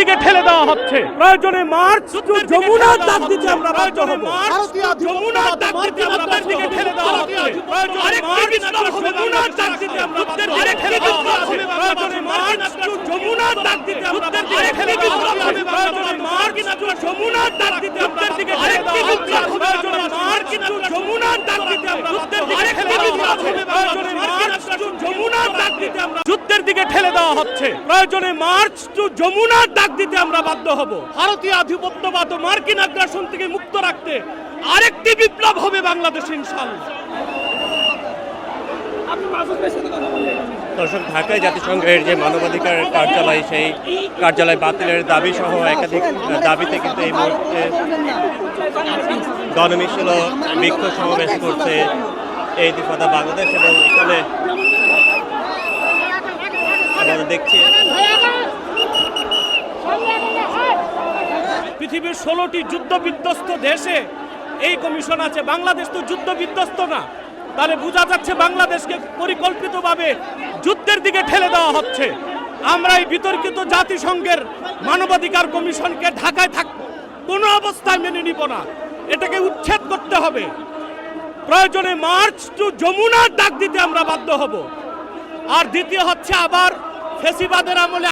দিকে ঠেলে দেওয়া হচ্ছে। প্রয়োজনে মার্চ যমুনার ডাক দিতে আমরা বাধ্য হব। ভারতীয় যমুনার ডাক দিতে আমরা বাধ্য দিকে ঠেলে দেওয়া হচ্ছে। প্রয়োজনে মার্চ যমুনার ডাক দিতে আমরা দিকে ঠেলে দেওয়া হচ্ছে। প্রয়োজনে মার্চ যমুনার ডাক দিতে আমরা দিকে ঠেলে দেওয়া হচ্ছে প্রয়োজনে মার্চ যমুনার ডাক দিতে আমরা দিকে ঠেলে দেওয়া হচ্ছে। প্রয়োজনে মার্চ যমুনার ডাক দিতে আমরা দিকে ঠেলে দেওয়া হচ্ছে। প্রয়োজনে মার্চ যমুনার ডাক দিতে আমরা যুদ্ধের দিকে ঠেলে দেওয়া হচ্ছে। প্রয়োজনে মার্চ টু যমুনার ডাক দিতে আমরা বাধ্য হব। ভারতীয় আধিপত্যবাদ মার্কিন আগ্রাসন থেকে মুক্ত রাখতে আরেকটি বিপ্লব হবে বাংলাদেশে, ইনশাআল্লাহ। দর্শক, ঢাকায় জাতিসংঘের যে মানবাধিকার কার্যালয়, সেই কার্যালয় বাতিলের দাবি সহ একাধিক দাবিতে কিন্তু এই মুহূর্তে গণমিছিল বিক্ষোভ সমাবেশ করছে এই দিফাদা বাংলাদেশ এবং এখানে আমরা দেখছি পৃথিবীর ষোলোটি যুদ্ধ বিধ্বস্ত দেশে এই কমিশন আছে। বাংলাদেশ তো যুদ্ধ বিধ্বস্ত না। তাহলে বোঝা যাচ্ছে বাংলাদেশকে পরিকল্পিতভাবে যুদ্ধের দিকে ঠেলে দেওয়া হচ্ছে। আমরা এই বিতর্কিত জাতিসংঘের মানবাধিকার কমিশনকে ঢাকায় থাক কোনো অবস্থায় মেনে নিব না। এটাকে উচ্ছেদ করতে হবে। প্রয়োজনে মার্চ টু যমুনার ডাক দিতে আমরা বাধ্য হব। আর দ্বিতীয় হচ্ছে আবার ফেসিবাদের আমলে